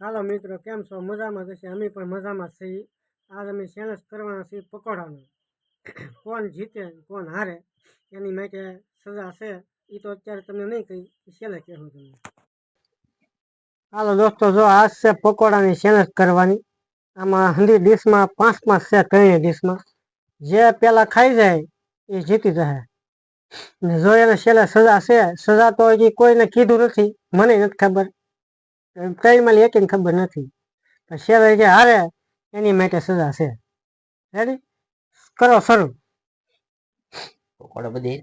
હાલો મિત્રો, કેમ છો? મજામાં જશે અમે પણ મજામાં છીએ. આજ અમે ચેલેન્જ કરવાના છીએ પકોડાનો. કોણ જીતે કોણ હારે? એની માટે સજા છે. એ તો અત્યારે તમને નહીં કહી છેલ્લે કહેવું તમને. હાલો દોસ્તો, જો આજ છે પકોડાની ચેલેન્જ કરવાની. આમાં હંધી ડીશમાં પાંચ પાંચ છે ત્રણેય ડીશમાં? જે પેલા ખાઈ જાય, એ જીતી જશે. ને જો એને છેલ્લે સજા છે, સજા તો હજી કોઈને કીધું નથી. મને નથી ખબર. પ્રાઇમરી એકેને ખબર નથી. પણ શેરે જે હારે એની માટે સજા છે. રેડી કરો શરૂ. પકોડા બધી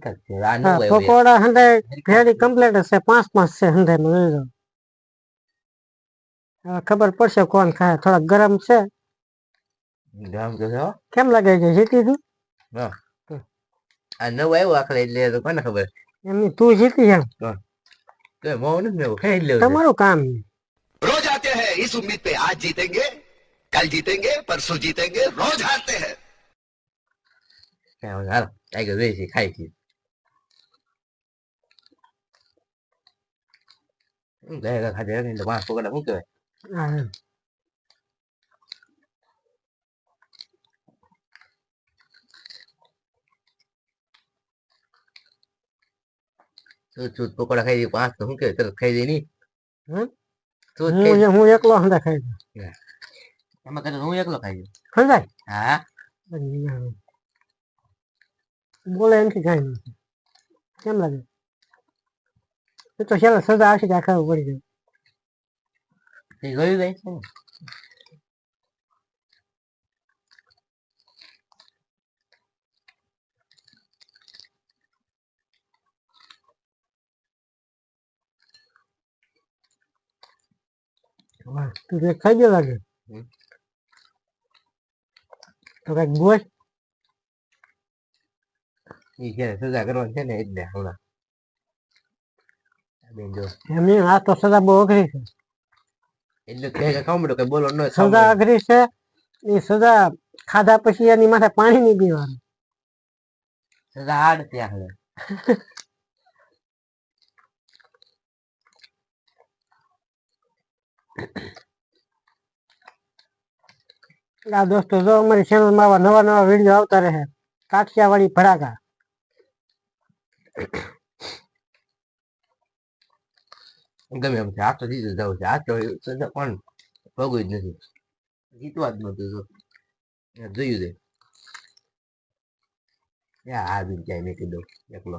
ઘેડી કમ્પ્લીટ છે. પાંચ પાંચ છે હંધે લઈ જાઓ ખબર પડશે કોણ ખાય. થોડા ગરમ છે. ગરમ તો કેમ લાગે છે? જીતી તું? આ નવું આવ્યું આખરે એટલે કોને ખબર? એમ તું જીતી એમ. તો તમારું કામ. इस उम्मीद पे आज जीतेंगे कल जीतेंगे परसों जीतेंगे रोज हारते हैं क्या यार काय गजब खाई की đây là hai đứa này được ba cô đã muốn cười chút chút cô đã હું હું એકલો હંધા ખાઈ જાઉં એમાં કદાચ હું એકલો ખાઈ ગયો. સમજાય હા. બોલે એમથી કાંઈ નથી કેમ લાગે? એ તો ચાલો સજા આવશે ખબર પડી ગયું એ ગયું ગઈ છે તું ખાઈ ગયો લાગે. તો કંઈક બોલ. ઈ જ્યારે સજા કરવાની છે ને એટલે હમણાં. એમની આ તો સજા બહુ અઘરી છે. એટલે કે ખાવ મળ્યો કે બોલો ન સજા અઘરી છે એ સજા ખાધા પછી એની માથે પાણી નહીં પીવાનું. સજા હાડ ત્યાં આ દોસ્તો જો અમારી ચેનલમાં આવા નવા નવા વીડિયો આવતા રહે કાઠિયાવાડી ભડાકા. ગમે એમ છે આ તો જીતી જવું છે. આ તો પણ ભોગવી જ નથી. જીતવા જ નતું જો જોયું છે. આ બી જાય મેં કીધું એકલો.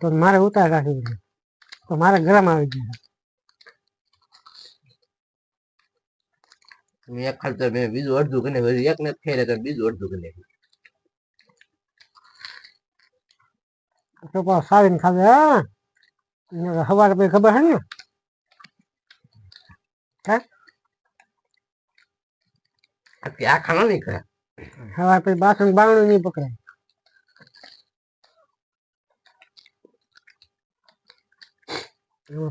તો મારે ઉતાર રાખી તો મારે ગરમ આવી ગયું મેં એક ખાલી તો મેં બીજું અડધું કરીને એક ને ખાઈ રહ્યા બીજું અડધું કરી નાખ્યું તો પાછું સાવીને ખાધે હા? સવારે પછી ખબર હે ને? આ ખાણો નહીં કરે સવારે પછી બાસણ બાવણું નહીં પકડાય.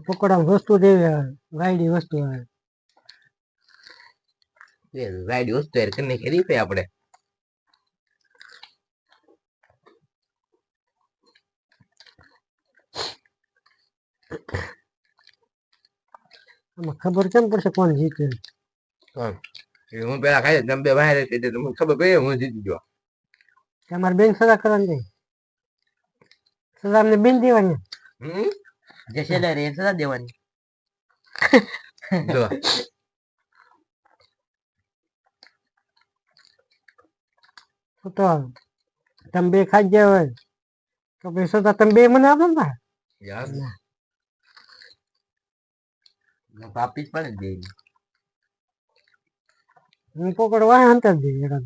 પકોડા વસ્તુ દેવી ગાયડી વસ્તુ આવે રાઈડ વસ્તુ યાર કરીને પે આપણે. આમાં ખબર કેમ પડશે કોણ જીતે? કોણ? હું પેલા ખાઈ તમે બે બહાર એટલે તમને ખબર પડી હું જીતી ગયો. તમારે બેન સજા કરવાની સજા અમને બેન દેવાની? હમ? જે છેલ્લે સજા દેવાની. જો. તો તમે બે ખાઈ ગયા હોય તો પછી સજા તમે બે મને આપો ને યાર પાપી જ પડે ને બેયને. હું પકોડ વાહ અંતર દઈ એકાદ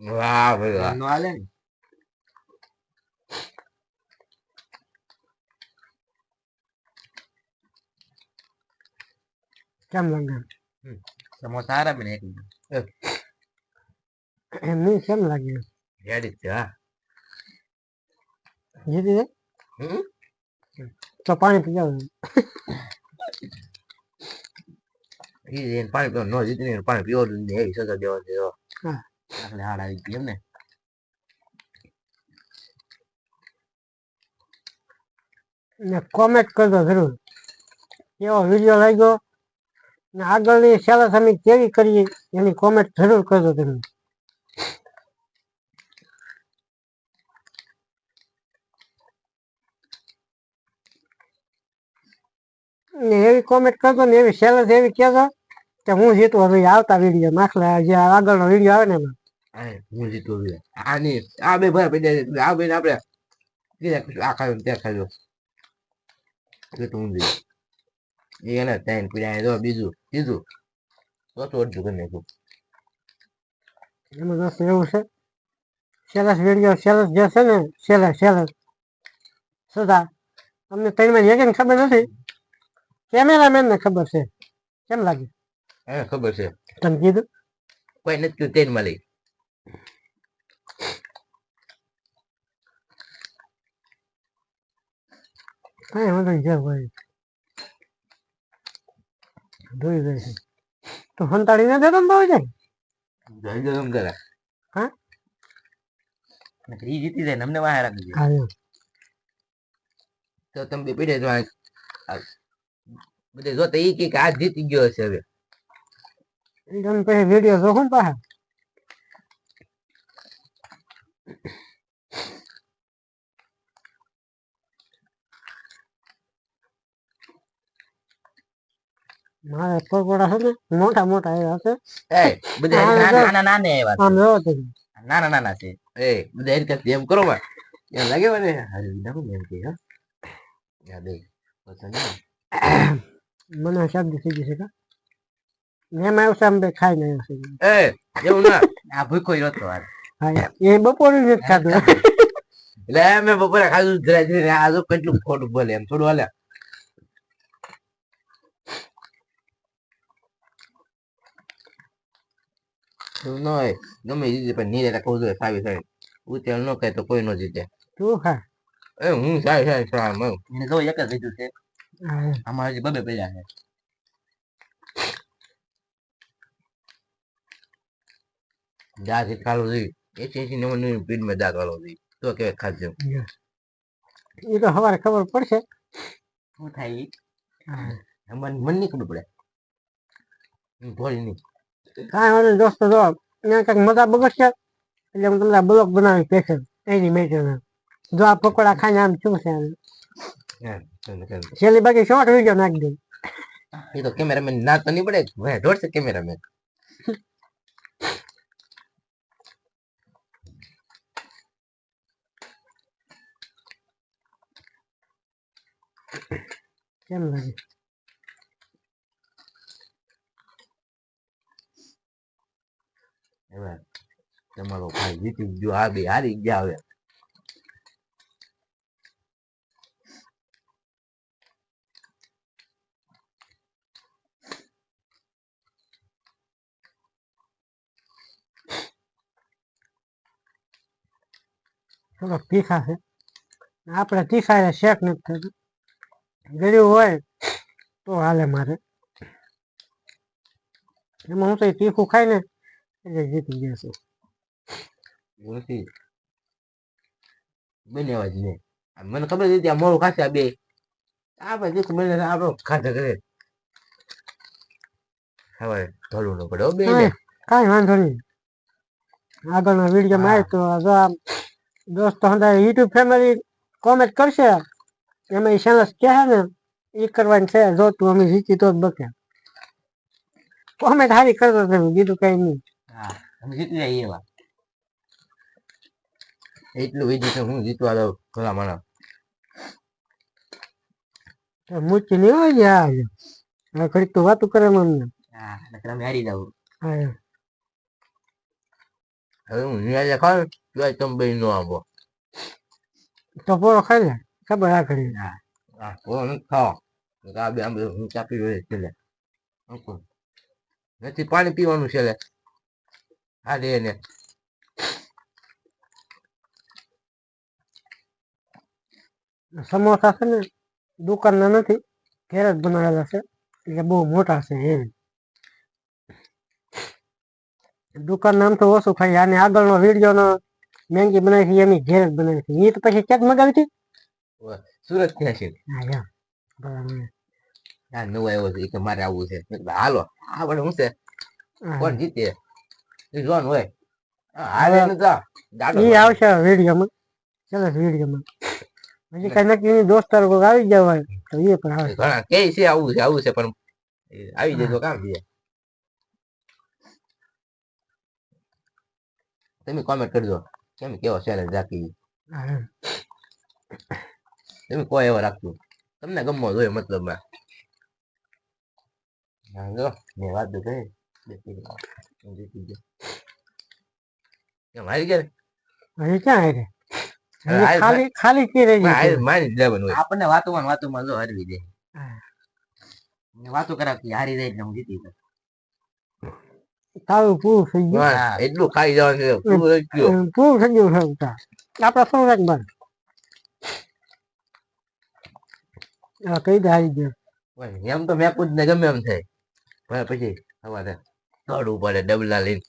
વાહ ભાઈ વાહ નો હાલે ને કેમ લાગે સમોસા હારા બને એક એમ નહીં કેમ લાગે રેડી છે હા જીતી જાય તો પાણી પી જાવ ઈ પાણી પીવાનું નો જીતી ને પાણી પીવો ને એવી સજા દેવા જો હા. આખલે હાડ આવી ગઈ એમ ને ને કોમેન્ટ કરજો જરૂર કેવો વીડિયો લાગ્યો ને આગળની શાળા સામે કેવી કરીએ એની કોમેન્ટ જરૂર કરજો તમે ને એવી કોમેન્ટ કરજો ને એવી સેલસ એવી કહેજો કે હું જીતું હવે આવતા વીડિયો માખલા જે આગળનો વીડિયો આવે ને એમાં. હું જીતું હવે. આની આ બે ભાઈ પડ્યા આ બેન આપણે આ ખાયું ત્યાં ખાયું એટલે હું જીતું એને ત્યાં ત્રણ પીડા જો બીજું ત્રીજું તો અડધું કરી નાખ્યું. એમાં દોસ્ત એવું છે. સેલસ વીડિયો સેલસ જે છે ને સેલસ સેલસ સદા અમને ત્રણમાં એક ખબર નથી? કેમેરામેન ને ખબર છે? કેમ લાગે? હા ખબર છે. તમે કીધું? કોઈ નથી કીધું તેને મળી. કાંઈ વાંધો જાય છે. તો દેતો ને જાય? જઈ જતો કરે. હા? ઈ જીતી જાય અમને વાહ. તો તમે બે પીડે જો બધે જોતા ઈ કે હાથ આ જીતી ગયો હશે હવે. તમે પછી વીડિયો જોખો ને પાછા. મારે પકોડા છે ને મોટા મોટા એવા છે. એ બધા નાના નાના એવા આમ એવો છે નાના નાના છે. એ બધા એમ કરતા એમ કરો માં એમ લાગે મને. અરે વિના એમ કે હા. યાદ એ. મને શબ્દ થઈ ગયું છે કા? એમ આવ્યું છે આમ બે ખાઈ નહીં છે. એ એવું ના. આ ભૂખો નતો હાલ. હા એ બપોરે જ ખાધું. એટલે મેં બપોરે ખાધું ધીરે ધીરે આ જો કેટલું ખોટું બોલે એમ. થોડું હાલે. એવું ન હોય. ગમે રીતે પણ નીરે રાખવું જોઈએ સાવી સાવી ઉતેલ ન કહે તો કોઈ ન જીતે. તું ખા. એ હું સારી સારી સારી મને એને જો એક જ લીધું છે. આમાં હજી બબે પડ્યા છે દાંત ખાલો જોઈએ એસી એસી નવ નવ પીઠમાં દાંત વાળો જોઈએ તો કેવાય ખાધું એ તો સવારે ખબર પડશે શું થાય? હા. મને નહીં ખબર પડે ભોળી નહીં કાંઈ વાંધો દોસ્તો જો ત્યાં કંઈક મજા બગડશે એટલે હું તમને બ્લોગ બનાવી પેશન એની મેટર જો આ પકોડા ખાઈને આમ શું છે. છેલ્લી બાકી શોર્ટ વીડિયો નાખી દઉં એ તો કેમેરામેન ના તો નહીં પડે ભાઈ દોડશે કેમેરામેન કેમ લાગે હવે તમારો ભાઈ જીતી ગયો આ બે હારી ગયા હવે થોડોક તીખા છે. આપણે તીખા શેક નથી થતું. ગળ્યું હોય તો હાલે મારે. એમાં હું તો તીખું ખાઈ ને એટલે જીતી નથી બને નહીં આ મને ખબર હતી આ મોડું ખાશે આ બે. આપણે જે બને આપણો ખાધા કરે. હવે ઢોલવું ન પડે બે કાંઈ વાંધો નહીં. આગળના વિડીયોમાં આવે તો દોસ્તો હંધારે યુટ્યુબ ફેમિલી કોમેન્ટ કરશે. એમાં એ સેનસ કહે ને? એ કરવાની છે. જો તું અમે જીતી તો જ બકે. કોમેન્ટ સારી કરતો તમે બીજું કઈ નહીં. જીતી જાય એવા એટલું વિધું છે હું જીતવા દઉં ભલા માણસ. મૂકી નહીં હોય યાર. હવે ઘડીક તો વાતું કરે મને. હા અમે હારી હા હવે હું નિરાજે ખાવ તો તમે બે નો આવો. તો પોરો ખાઈ લે ખબર આ ઘડી હા. કોણ નથી ખાવા. આ બે આમ બધું હું ચાપી હોય છે લે નથી પાણી પીવાનું છે લે હા રે ને સમોસા છે ને દુકાનના નથી ઘેર જ બનાવેલા છે. એટલે બહુ મોટા છે એમ. દુકાન નામ તો ઓછું ખાઈ અને આગળનો વીડિયો નો મેંગી બનાવી છે એમની ઘેર જ બનાવી છે એ તો પછી ક્યાંક મગાવી હતી સુરત ક્યાં છે? હા યા. નવો આવ્યો છે કે મારે આવવું છે. હાલો આ વડે શું છે? કોણ જીતે? એ જોન હોય. હા, ને જા એ આવશે વિડીયોમાં. ચાલો વિડીયોમાં. હજી નક્કી નહીં દોસ્તારો કોઈક આવી ગયા હોય તો એ પણ આવે. ઘણા કે છે આવું છે આવું છે પણ આવી જાય તો કામ છે. તમે કોમેન્ટ કરજો. કેમ કેવો છે હા. તમે કોઈ એવો રાખજો તમને ગમવો જોઈએ મતલબમાં જો મેં વાત તો કરી જીતી ગયો કેમ હારી ગયા ક્યાં આવે ખાલી ખાલી કી રહી હારી- મારી જ લેવાનું આપણને વાતોમાં વાતોમાં જો હારવી દે વાતો કરાવતી હારી જાય એટલે હું જીતી. તારું પૂરું થઈ ગયું એટલું ખાઈ જવાનું પૂરું થઈ ગયું. પૂરું થઈ ગયું છે. આપણા હા કઈ હારી ગયો એમ તો મેં પૂછ ને ગમે એમ થાય પછી સવારે દોડવું પડે ડબલા લઈને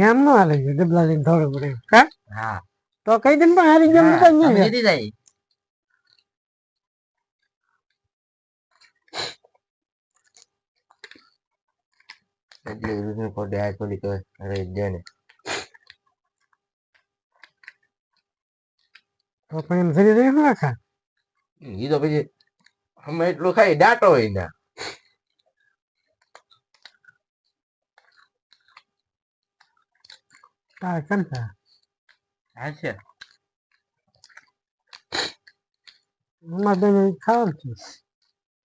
એમ નો હાલે છે ડબલા લઈને દોડવું પડે હા તો કઈ દિન પણ હારી ગયો જાય એટલે વિષ્ણુ કોટે આ થોડીક રહી દે ને તો પણ એમ ધીરે ધીરે ના ખા ઈ તો પછી અમે એટલું ખાઈ દાટો હોય ને. તારે કંટા હા છે. અમારે બેન ખાવાનું છે.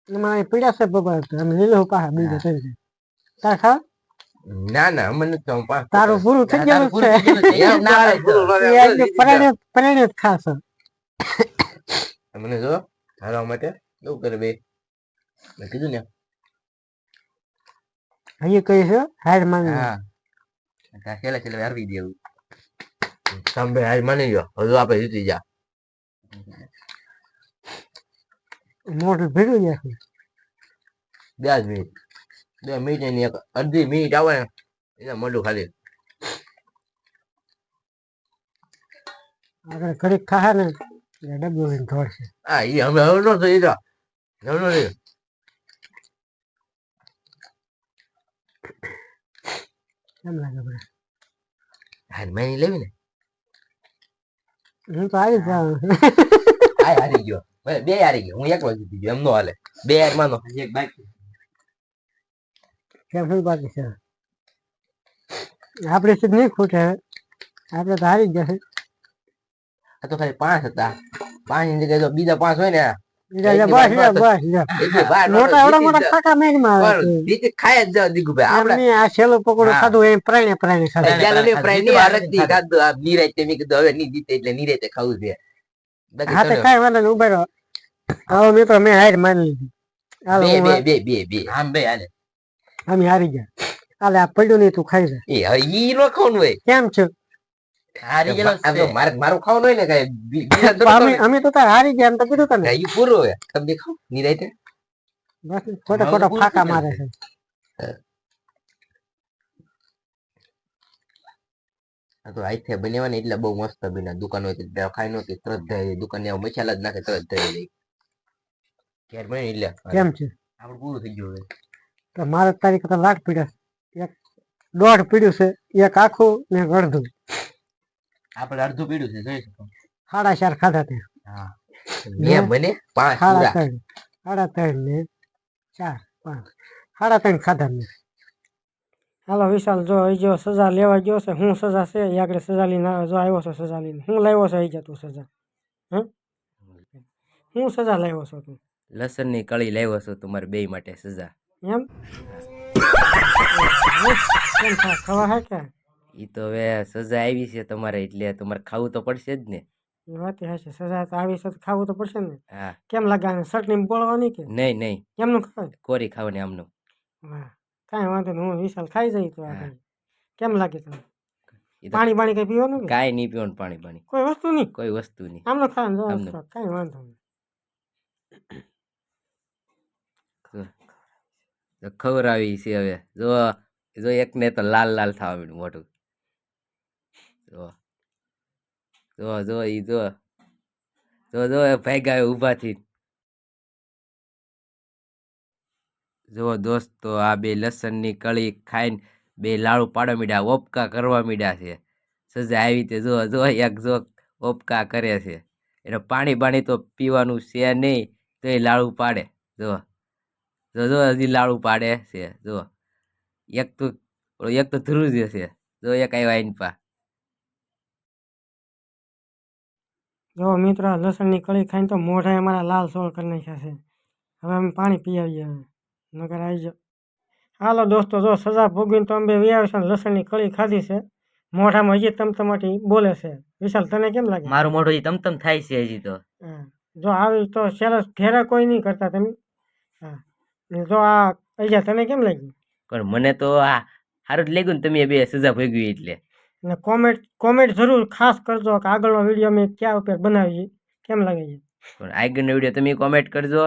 એમાં પીડા છે બપોર તો અમે લીલો પાછા બીજો હા. તાર ખાવ? ના ના અમને તો તારું પૂરું થઈ ગયું છે. પરાણે જ ખાશો. મને જો હારવા માટે કેવું કરે બે. મેં કીધું ને. હજી કહી છે? હાર માની હા. કેલા છેલ્લે હારવી દેવું તમે હાર માની ગયો હજુ આપણે જીતી જા. મોટું ભીડું જાય બે જ મિનિટ. બે મિનિટની એક અડધી મિનિટ આવે ને એટલે મોઢું ખાલી આગળ ઘડીક ખાહે ને એટલે ડબ્બો લઈને દોડશે હા એ હવે હવે નો થઈ જા હવે નો થઈ કેમ લાગે મને હાર માની લેવી ને હું તો આવી જાઉં આ હારી ગયો બે બે હારી ગયો હું એકલો જીતી ગયો એમ નો હાલે બે હાર માનો એક બાકી કેમ શું બાકી છે? આપણે સિદ્ધ નહીં ખૂટે? આપણે તો હારી જ જશે. આ તો ખાલી પાંચ હતા. પાંચની. જગ્યાએ જો બીજા પાંચ હોય ને તો હા તો ઊભા મિત્રો મેં હાર માની લીધી. હાલો બે બે બે બે બે. આમ બે હાલે. અમે હારી ગયા. હાલે આ પડ્યું નહીં તું ખાઈ જા. એ હવે ઈ નો ખાવાનું હોય. કેમ છે? હારી ગયેલો તો મારે મારું ખાવાનું હોય ને કઈ અમે અમે તો તાર હારી ગયા એમ તો કીધું તને. ઈ પૂરું હોય. તમે ખાવ નિરાંતે બસ ખોટા ખોટા ફાકા મારે છે. તો આઈથે બન્યા ને એટલે બહુ મસ્ત બન્યા. દુકાન હોય તો ખાઈ નહોતી તરત થઈ દુકાન ને મસાલા જ નાખે તરત થઈ જાય ઘેર બની એટલે. કેમ છે? આપણું પૂરું થઈ ગયું હવે. તો મારે તારી કરતા લાખ પીડ્યા છે. એક દોઢ પીડ્યું છે એક આખું ને એક અડધું. આપણે અડધું પીડું છે જોઈ શકો. સાડા ચાર ખાધા તે. હા. મેં મને પાંચ સાડા ત્રણ સાડા ત્રણ ને ચાર પાંચ. સાડા ત્રણ ખાધા મેં. હાલો વિશાલ જો એ જો સજા લેવા ગયો છે. હું સજા છે એ આગળ સજા લઈને જો આવ્યો છે સજા લઈને હું લાવ્યો છે અહીં તું સજા. હે? હું સજા લાવ્યો છો તું. લસણની કળી લાવ્યો છું તમારે બે માટે સજા. એમ? ખવા હે કે એ તો હવે સજા આવી છે તમારે એટલે તમારે ખાવું તો પડશે જ ને. એ વાત હશે સજા તો આવી છે તો ખાવું તો પડશે ને. હા. કેમ લાગે ચટણી બોળવાની કે? નહીં નહીં. કેમનું ખાય? કોરી ખાવાની આમનું. વાહ કાંઈ વાંધો નહીં હું વિશાલ ખાઈ જઈ તો આ કેમ લાગે તમને? પાણી બાણી કઈ પીવાનું કાંઈ નહીં પીવાનું પાણી પાણી કોઈ વસ્તુ નહીં? કોઈ વસ્તુ નહીં. આમનો ખાવાનું કાંઈ વાંધો નહીં. તો ખવડાવી છે હવે. જો જો એકને તો લાલ લાલ થવા માંડ્યું મોઢું. જો જો જો જો. જો જો, એ ભાગ્યા ઊભાથી જો, દોસ્તો, આ બે લસણની કળી ખાઈને બે લાડુ પાડવા મીડ્યા, ઓપકા કરવા મીડ્યા છે. સજા આવી તે જો જો, એક જો ઓપકા કરે છે. એટલે પાણી બાણી તો પીવાનું છે નહીં, તો એ લાડુ પાડે. જો. જો જો હજી લાડુ પાડે છે જો. એક તો એક તો ધ્રુવ જે છે. જો એક આવ્યા આઈન પા. જો મિત્રો લસણની કળી ખાઈને તો મોઢા અમારા લાલ સોળ કરી નાખ્યા છે. હવે અમે પાણી પી આવીએ હવે. નગર આવી જાઓ હાલો દોસ્તો જો સજા ભોગવીને તો અમે વી છે લસણની કળી ખાધી છે. મોઢામાં હજી તમતમાટી બોલે છે. વિશાલ તને કેમ લાગે? મારું મોઢું હજી તમતમ થાય છે હજી તો. જો આવી તો સેલસ ઘેરા કોઈ નહીં કરતા તમે. હા. જો આ પૈસા તને કેમ લાગ્યું? પણ મને તો આ સારું જ લાગ્યું ને તમે બે સજા ભોગવી એટલે. અને કોમેન્ટ કોમેન્ટ જરૂર ખાસ કરજો કે આગળનો વીડિયો અમે ક્યાં ઉપર બનાવીએ કેમ લાગે છે? પણ આગળનો વીડિયો તમે કોમેન્ટ કરજો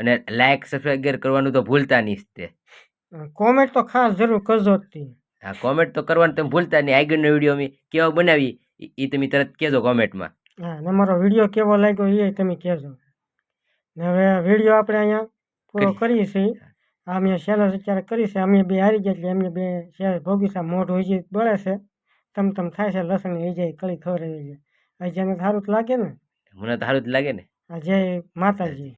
અને લાઈક સબસ્ક્રાઈબ કરવાનું તો ભૂલતા નહીં તે. કોમેન્ટ તો ખાસ જરૂર કરજો જ તે. હા કોમેન્ટ તો કરવાનું તમે ભૂલતા નહીં. આગળનો વીડિયો અમે કેવો બનાવી એ તમે તરત કહેજો કોમેન્ટમાં. હા ને મારો વીડિયો કેવો લાગ્યો એ તમે કહેજો. ને હવે વીડિયો આપણે અહીંયા પૂરો કરીએ છીએ. અમે સેલસ અત્યારે કરી છે અમે બે હારી ગયા એટલે એમને બે શેર ભોગી છે. હોય છે બળે છે. તમ તમ થાય છે. લસણ એ જાય કળી ખબર આવી જાય જેને સારું જ લાગે ને? મને સારું જ લાગે ને. આ જય માતાજી.